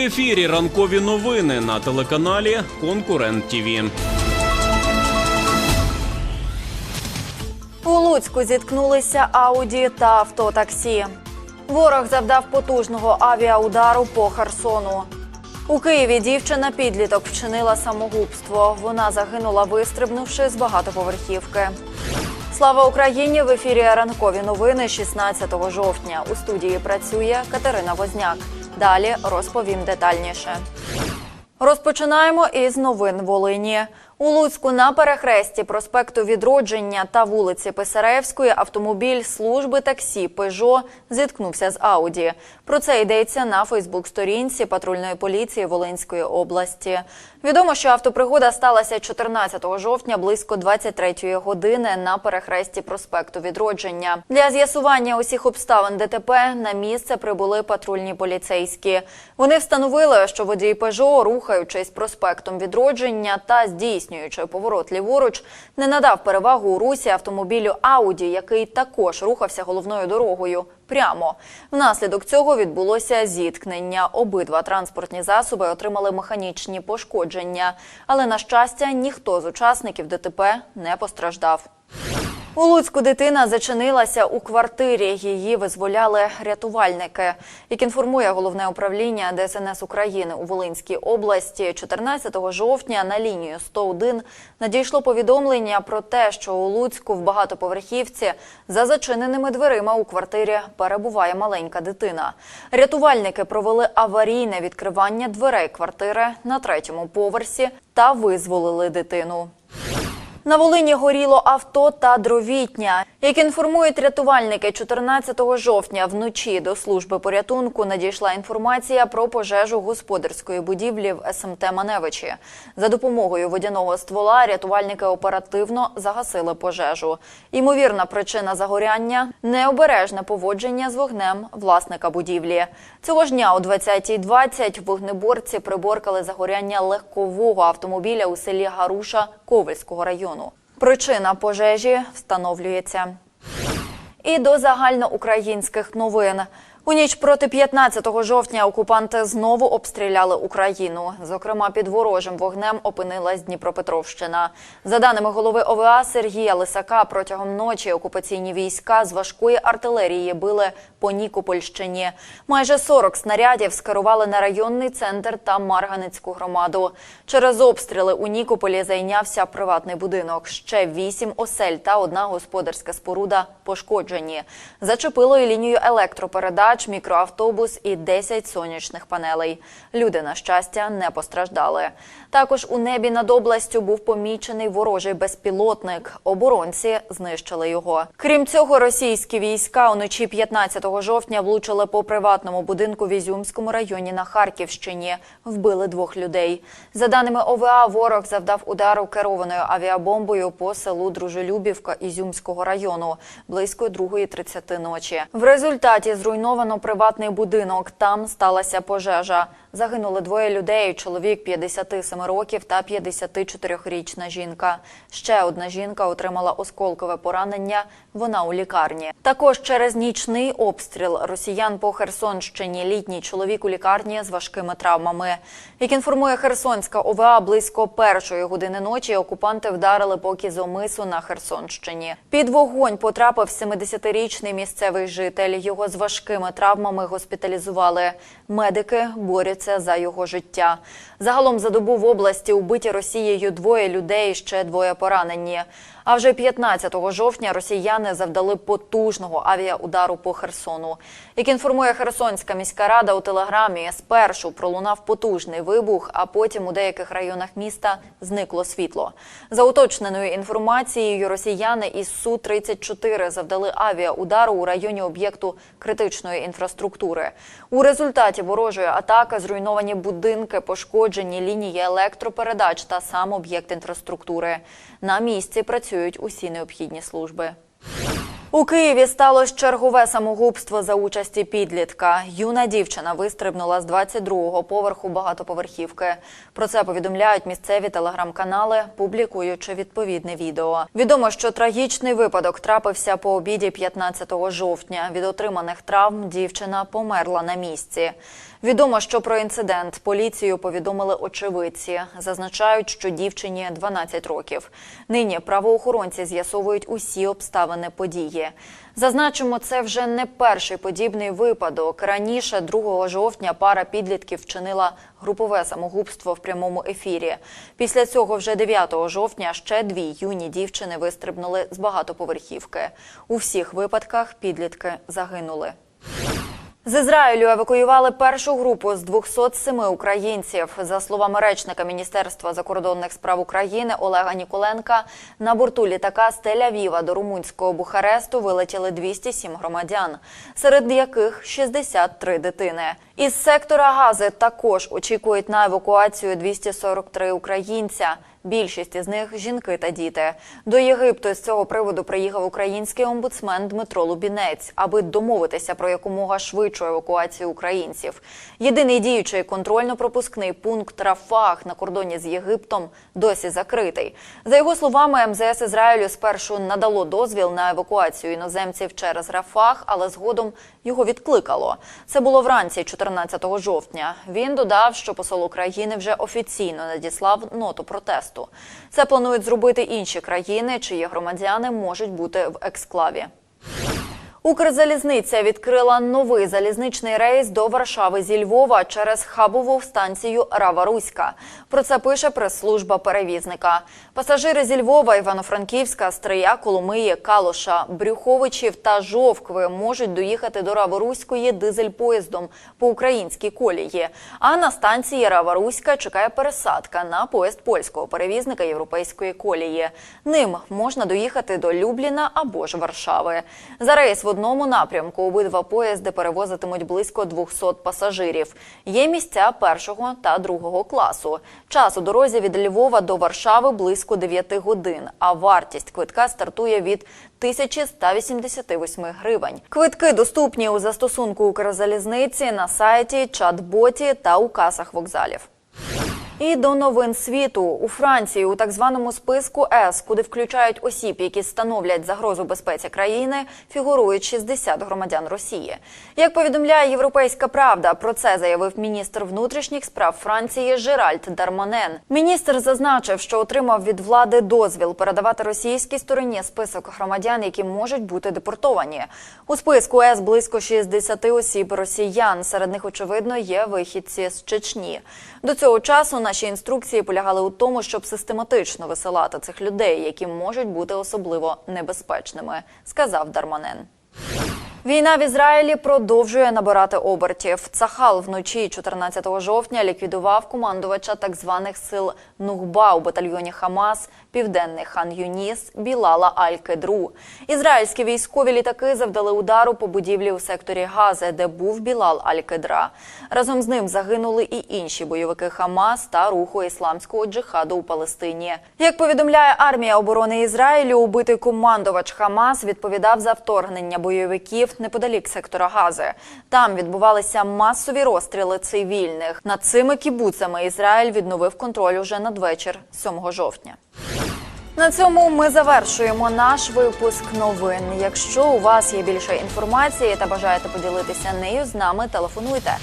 Ефірі ранкові новини на телеканалі Конкурент ТІВІ. У Луцьку зіткнулися Ауді та автотаксі. Ворог завдав потужного авіаудару по Херсону. У Києві дівчина підліток вчинила самогубство. Вона загинула, вистрибнувши з багатоповерхівки. Слава Україні! В ефірі ранкові новини 16 жовтня. У студії працює Катерина Возняк. Далі розповім детальніше. Розпочинаємо із новин Волині. У Луцьку на перехресті проспекту Відродження та вулиці Писаревської автомобіль служби таксі Пежо зіткнувся з Ауді. Про це йдеться на Фейсбук-сторінці патрульної поліції Волинської області. Відомо, що автопригода сталася 14 жовтня близько 23 години на перехресті проспекту Відродження. Для з'ясування усіх обставин ДТП на місце прибули патрульні поліцейські. Вони встановили, що водій Пежо, рухаючись проспектом Відродження та здійснюючи поворот ліворуч, не надав перевагу у русі автомобілю Ауді, який також рухався головною дорогою. Прямо внаслідок цього відбулося зіткнення. Обидва транспортні засоби отримали механічні пошкодження, але на щастя ніхто з учасників ДТП не постраждав. У Луцьку дитина зачинилася у квартирі. Її визволяли рятувальники. Як інформує головне управління ДСНС України у Волинській області, 14 жовтня на лінію 101 надійшло повідомлення про те, що у Луцьку в багатоповерхівці за зачиненими дверима у квартирі перебуває маленька дитина. Рятувальники провели аварійне відкривання дверей квартири на третьому поверсі та визволили дитину. На Волині горіло авто та дровітня. Як інформують рятувальники, 14 жовтня вночі до служби порятунку надійшла інформація про пожежу господарської будівлі в СМТ Маневичі. За допомогою водяного ствола рятувальники оперативно загасили пожежу. Ймовірна причина загоряння необережне поводження з вогнем власника будівлі. Цього ж дня о 20.20 вогнеборці приборкали загоряння легкового автомобіля у селі Гаруша Ковельського району. Причина пожежі встановлюється. І до загальноукраїнських новин. У ніч проти 15 жовтня окупанти знову обстріляли Україну. Зокрема, під ворожим вогнем опинилась Дніпропетровщина. За даними голови ОВА Сергія Лисака, протягом ночі окупаційні війська з важкої артилерії били по Нікопольщині. Майже 40 снарядів скерували на районний центр та Марганецьку громаду. Через обстріли у Нікополі зайнявся приватний будинок. Ще вісім осель та одна господарська споруда пошкоджені. Зачепило і лінію електропередач, мікроавтобус і 10 сонячних панелей. Люди, на щастя, не постраждали. Також у небі над областю був помічений ворожий безпілотник. Оборонці знищили його. Крім цього, російські війська уночі 15 жовтня влучили по приватному будинку в Ізюмському районі на Харківщині. Вбили двох людей. За даними ОВА, ворог завдав удару керованою авіабомбою по селу Дружелюбівка Ізюмського району близько 2.30 ночі. В результаті зруйновано приватний будинок. Там сталася пожежа. Загинули двоє людей: чоловік 57 років та 54-річна жінка. Ще одна жінка отримала осколкове поранення. Вона у лікарні. Також через нічний обстріл росіян по Херсонщині літній чоловік у лікарні з важкими травмами. Як інформує Херсонська ОВА, близько першої години ночі окупанти вдарили по Кізомису на Херсонщині. Під вогонь потрапив 70-річний місцевий житель. Його з важкими травмами госпіталізували. Медики борються за його життя. Загалом за добу в області убиті Росією двоє людей, ще двоє поранені. А вже 15 жовтня росіяни завдали потужного авіаудару по Херсону. Як інформує Херсонська міська рада у телеграмі, спершу пролунав потужний вибух, а потім у деяких районах міста зникло світло. За уточненою інформацією, росіяни із су 34 завдали авіаудару у районі об'єкту критичної інфраструктури. У результаті ворожої атаки зруйновані будинки, пошкоджені лінії електропередач та сам об'єкт інфраструктури. На місці працюють усі необхідні служби. У Києві сталося чергове самогубство за участі підлітка. Юна дівчина вистрибнула з 22-го поверху багатоповерхівки. Про це повідомляють місцеві телеграм-канали, публікуючи відповідне відео. Відомо, що трагічний випадок трапився по обіді 15 жовтня. Від отриманих травм дівчина померла на місці. Відомо, що про інцидент поліцію повідомили очевидці. Зазначають, що дівчині 12 років. Нині правоохоронці з'ясовують усі обставини події. Зазначимо, це вже не перший подібний випадок. Раніше, 2 жовтня, пара підлітків вчинила групове самогубство в прямому ефірі. Після цього, вже 9 жовтня, ще дві юні дівчини вистрибнули з багатоповерхівки. У всіх випадках підлітки загинули. З Ізраїлю евакуювали першу групу з 207 українців. За словами речника Міністерства закордонних справ України Олега Ніколенка, на борту літака з Тель-Авіва до румунського Бухаресту вилетіли 207 громадян, серед яких 63 дитини. Із сектора Гази також очікують на евакуацію 243 українця. Більшість із них жінки та діти. До Єгипту з цього приводу приїхав український омбудсмен Дмитро Лубінець, аби домовитися про якомога швидшу евакуацію українців. Єдиний діючий контрольно-пропускний пункт Рафах на кордоні з Єгиптом досі закритий. За його словами, МЗС Ізраїлю спершу надало дозвіл на евакуацію іноземців через Рафах, але згодом його відкликало. Це було вранці 14 жовтня. Він додав, що посол України вже офіційно надіслав ноту протесту. Це планують зробити інші країни, чиї громадяни можуть бути в ексклаві. Укрзалізниця відкрила новий залізничний рейс до Варшави зі Львова через хабову станцію Рава-Руська. Про це пише прес-служба перевізника. Пасажири зі Львова, Івано-Франківська, Стрия, Коломиї, Калуша, Брюховичів та Жовкви можуть доїхати до Рава-Руської дизель-поїздом по українській колії. А на станції Рава-Руська чекає пересадка на поїзд польського перевізника європейської колії. Ним можна доїхати до Любліна або ж Варшави. За рейс одному напрямку обидва поїзди перевозитимуть близько 200 пасажирів. Є місця першого та другого класу. Час у дорозі від Львова до Варшави близько 9 годин, а вартість квитка стартує від 1188 гривень. Квитки доступні у застосунку Укрзалізниці на сайті, чат-боті та у касах вокзалів. І до новин світу у Франції у так званому списку С, куди включають осіб, які становлять загрозу безпеці країни, фігурують 60 громадян Росії. Як повідомляє Європейська Правда, про це заявив міністр внутрішніх справ Франції Жеральд Дармонен. Міністр зазначив, що отримав від влади дозвіл передавати російській стороні список громадян, які можуть бути депортовані. У списку С близько 60 осіб росіян. Серед них очевидно є вихідці з Чечні. До цього часу наші інструкції полягали у тому, щоб систематично висилати цих людей, які можуть бути особливо небезпечними, сказав Дарманен. Війна в Ізраїлі продовжує набирати обертів. Цахал вночі 14 жовтня ліквідував командувача так званих сил Нухба у батальйоні Хамас, південний хан Юніс, Білала Аль-Кедру. Ізраїльські військові літаки завдали удару по будівлі у секторі Гази, де був Білал Аль-Кедра. Разом з ним загинули і інші бойовики Хамас та руху ісламського джихаду у Палестині. Як повідомляє армія оборони Ізраїлю, убитий командувач Хамас відповідав за вторгнення бойовиків неподалік сектора Гази. Там відбувалися масові розстріли цивільних. Над цими кібуцами Ізраїль відновив контроль уже надвечір 7 жовтня. На цьому ми завершуємо наш випуск новин. Якщо у вас є більше інформації та бажаєте поділитися нею з нами, телефонуйте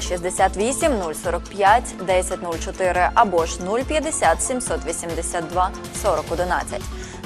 068 045 1004 або ж 050 782 4011.